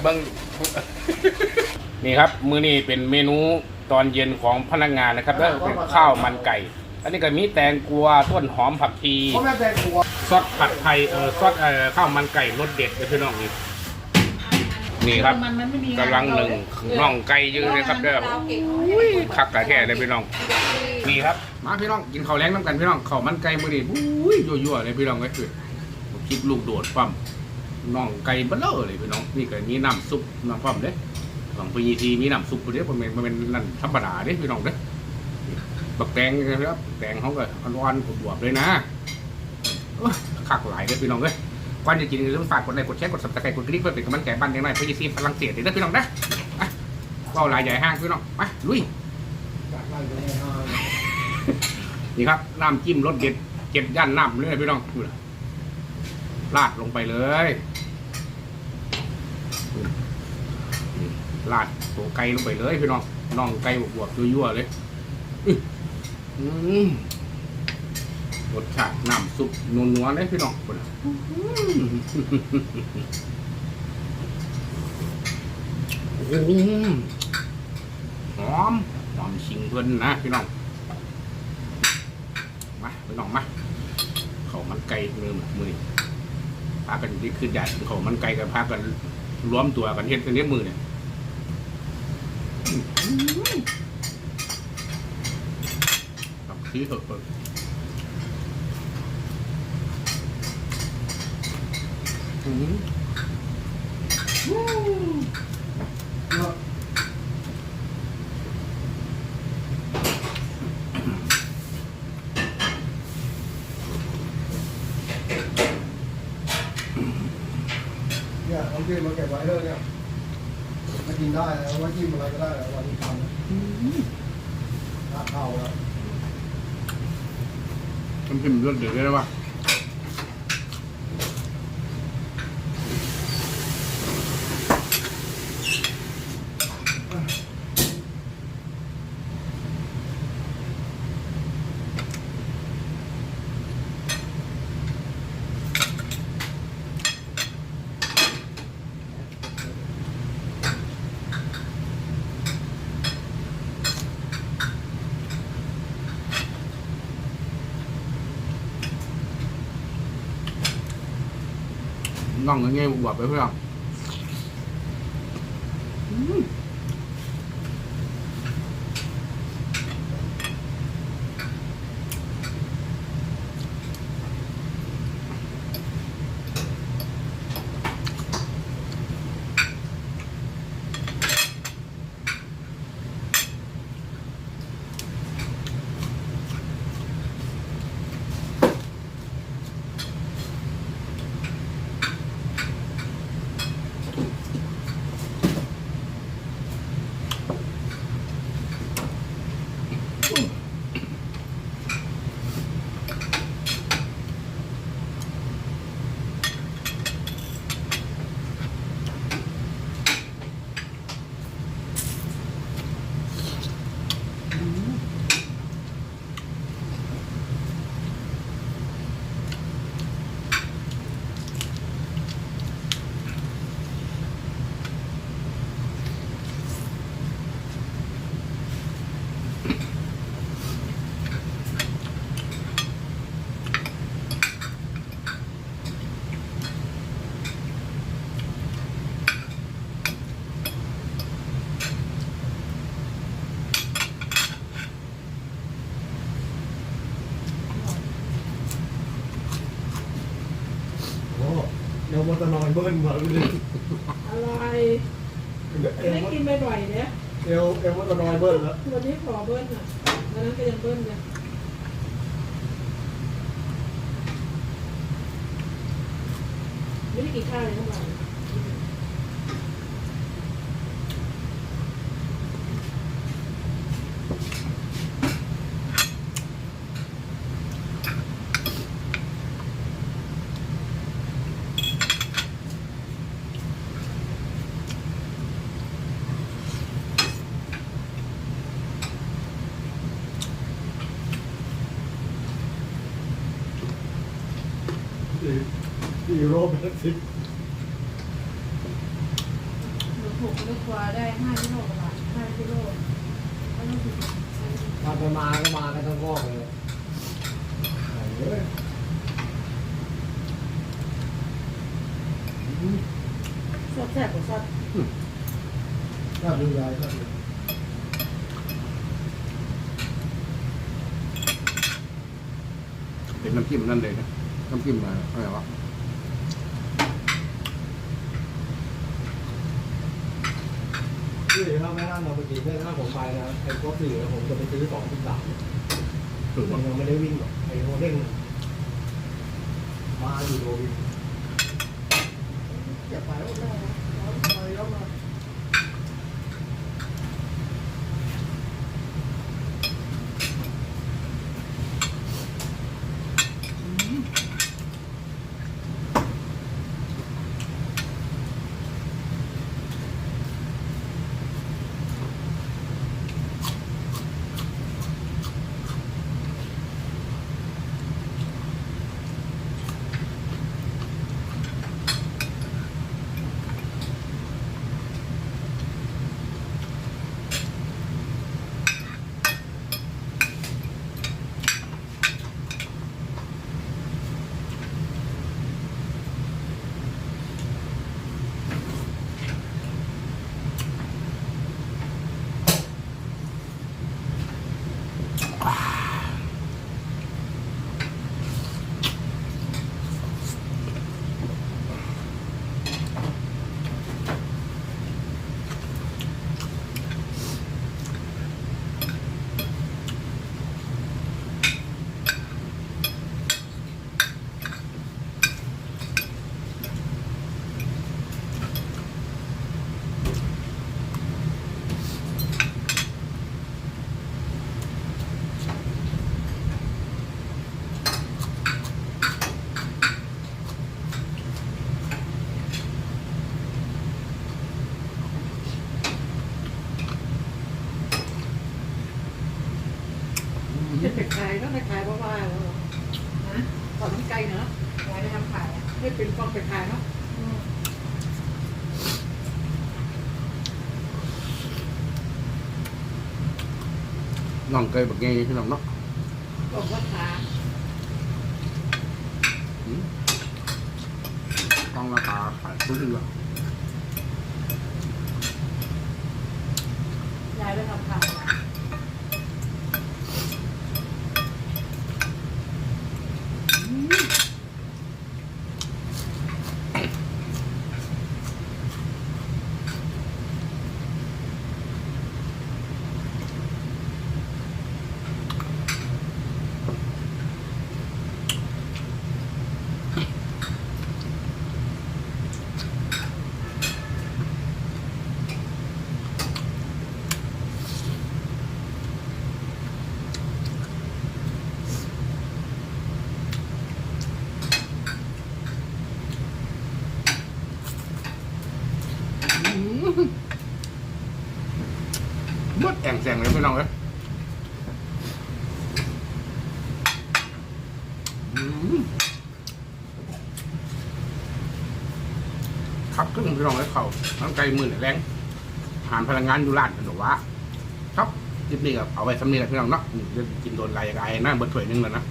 กับเบิ้งนี่ครับ มื้อนี้เป็นเมนูตอนเย็นของพนักงานนะครับแล้วเป็นข้าวมันไก่ อันนี้ก็มีแตงกวาต้นหอมผักชีเพราะแม่แตงกัวซอสผัดไทยเออซอสเออข้าวมันไก่รสเด็ดเลยพี่น้องนี่นี่ครับมันมันไม่มีกำลังหนึ่งน่องไก่เยอะเลยครับเด้ออุ้ยคักกะแท้เลยพี่น้อง นี่ครับ มาพี่น้องกินข้าวแรงน้ำกันพี่น้องข้าวมันไก่มื้อนี้อุ้ยยั่วๆเลยพี่น้องเอ้ยคือคิดลูกโดดปั๊ม น่องไก่เบลอเลยพี่น้องนี่ก็มีน้ำซุปน้ำปั๊มเด้ของพีทีมีน้ำซุปเด้อมันเป็นมันเป็นนั่นธรรมดาเด้พี่น้องเด้บักแตงนะครับแตงเขาก็อ่อนๆบวบเลยนะคักหลายเด้พี่น้องเอ้ยก่อนจะกินอย่าลืมฝากกดไลค์กดแชร์กด subscribe กดกระดิ่งเพื่อเป็นกำลังใจบ้านยังไงเพื่อจะซีฝรั่งเศสเด้อพี่น้องนะอะเว้าหลายใหญ่ห้างพี่น้องมาลุยนี่ครับน้ำจิ้มรสเด็ดเจ็ดย่านน้ำเลยพี่น้องดูนะราดลงไปเลย นี่ราดตัวไก่ลงไปเลยพี่น้องน่องไก่บวบๆยั่วๆเลยอื้ออืมรสชาติน้ำซุปนัวๆเลยพี่น้องดูนะหอมหอมชิงเพิ่นนะพี่น้องมาพี่น้องมาเขามันไก่มือมือพากันนี่คือใหญ่เขามันไก่กันพากัน รวมตัวกันเฮ็ดกันเนี้ยมือเนี่ยตับที่เถอะอืม เนาะ เนี่ยเอาจิ้มมาเก็บไว้เลยเนี่ยมากินได้แล้วว่าจิ้มอะไรก็ได้แล้ววันนี้ทำนะลาดข้าวแล้ว มันพิมพ์รสเดือดเลยนะวะ น่องเงี้ยบ มอเตอร์นอยเบิ้ลมาเลยอะไรเอไม่วกินบ่อยๆเนี่ยเอวเอวมอเตอร์นอยเบิ้ลแล้ววันนี้ขอเบิ้ลอะวันนั้นก็ยังเบิ้ลเลยไม่ได้กินข้าวเลยเมื่อวาน สี่สี่โรเบร์ตสิลูกครัวได้ห้ากิโลกว่าห้ากิโลก็ต้องถึงทำไปมาก็มากันทั้งวอกเลยเฮ้ยสดแซ่บกว่าสดน่าดูยายน่าดูเป็นน้ำจิ้มนั่นเลยนะ น้ำจิ้มมาอะไรวะพี่ถ้าไม่นั่งเราไปกินได้ถ้าผมไปนะไอ้พวกสี่ผมจะไปซื้อสองที่สามถูกมัปะนยังไม่ได้วิ่งหรอกไอ้โมเด้งมาอยู่โดวินอย่าไปแล้วน ไม่เป็นกล้องไปขายเนาะน้องเคยบอกไงพี่น้องเนาะบอกว่าขาอืมต้องราคาขายทุกเรื่อง ยายไปทำขายอะ มดแองแสงเลย พี่น้องเลยอืมครับขึ้นพี่น้องเลยเขาน้ำไก่มือเนี่ยแรงหารพลังงานอยู่ร้านกันหรอวะครับคลิปนี้ก็เอาไว้สำเนียงพี่น้องเนาะจะกินโดนลายกายนะเบิดถ้วยนึงแล้วนะ